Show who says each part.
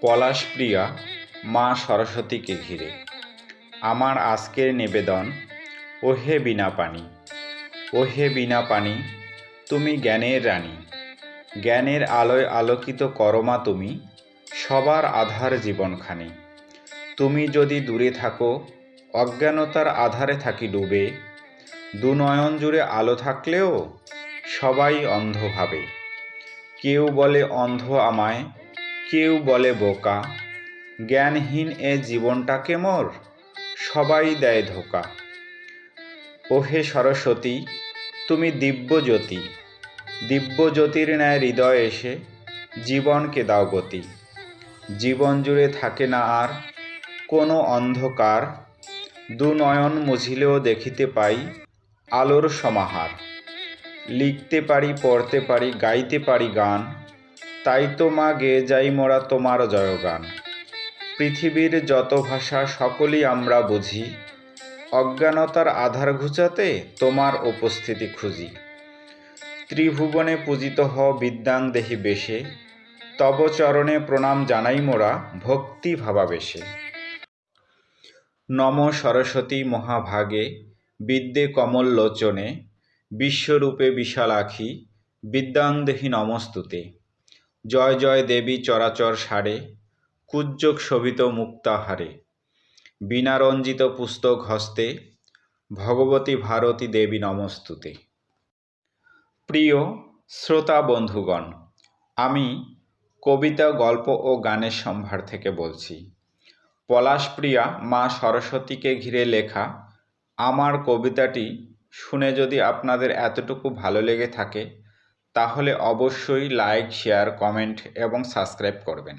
Speaker 1: পলাশপ্রিয়া মা সরস্বতীকে ঘিরে। আমার আজকের নিবেদন, ওহে বিনা পানি, ওহে বিনা পানি, তুমি জ্ঞানের রানী। জ্ঞানের আলোয় আলোকিত করমা তুমি, সবার আধার জীবনখানি। তুমি যদি দূরে থাকো, অজ্ঞানতার আধারে থাকি ডুবে। দু নয়ন জুড়ে আলো থাকলেও সবাই অন্ধভাবে কেউ বলে অন্ধ আমায় কেউ বলে বোকা, জ্ঞানহীন এ জীবনটাকে মোর, সবাই দেয় ধোকা। ওহে সরস্বতী, তুমি দিব্যজ্যোতি, দিব্যজ্যোতির ন্যায় হৃদয় এসে জীবনকে দাও গতি। জীবন জুড়ে থাকে না আর কোনো অন্ধকার দু নয়ন মুছিলেও দেখিতে পাই আলোর সমাহার। লিখতে পারি, পড়তে পারি, গাইতে পারি গান তাই তো মা গেয়ে যাই মোরা তোমার জয়গান। পৃথিবীর যত ভাষা সকলই আমরা বুঝি। অজ্ঞানতার আধার ঘুচাতে তোমার উপস্থিতি খুঁজি। ত্রিভুবনে পূজিত হ বিদ্যাং দেহি বেশে। তব চরণে প্রণাম জানাই মোরা ভক্তি ভাবাবেশে। নম সরস্বতী মহাভাগে বিদ্যে কমল লোচনে বিশ্বরূপে বিশালাক্ষী বিদ্যাং দেহি নমস্তুতে। জয় জয় দেবী চরাচর সারে, কুজ্জক শোভিত মুক্তাহারে বীণারঞ্জিত পুস্তক হস্তে, ভগবতী ভারতী দেবী নমস্তুতে। প্রিয় শ্রোতা বন্ধুগণ, আমি কবিতা, গল্প ও গানের সম্ভার থেকে বলছি। পলাশপ্রিয়া মা সরস্বতীকে ঘিরে লেখা আমার কবিতাটি শুনে যদি আপনাদের এতটুকু ভালো লেগে থাকে তাহলে অবশ্যই লাইক শেয়ার কমেন্ট এবং সাবস্ক্রাইব করবেন।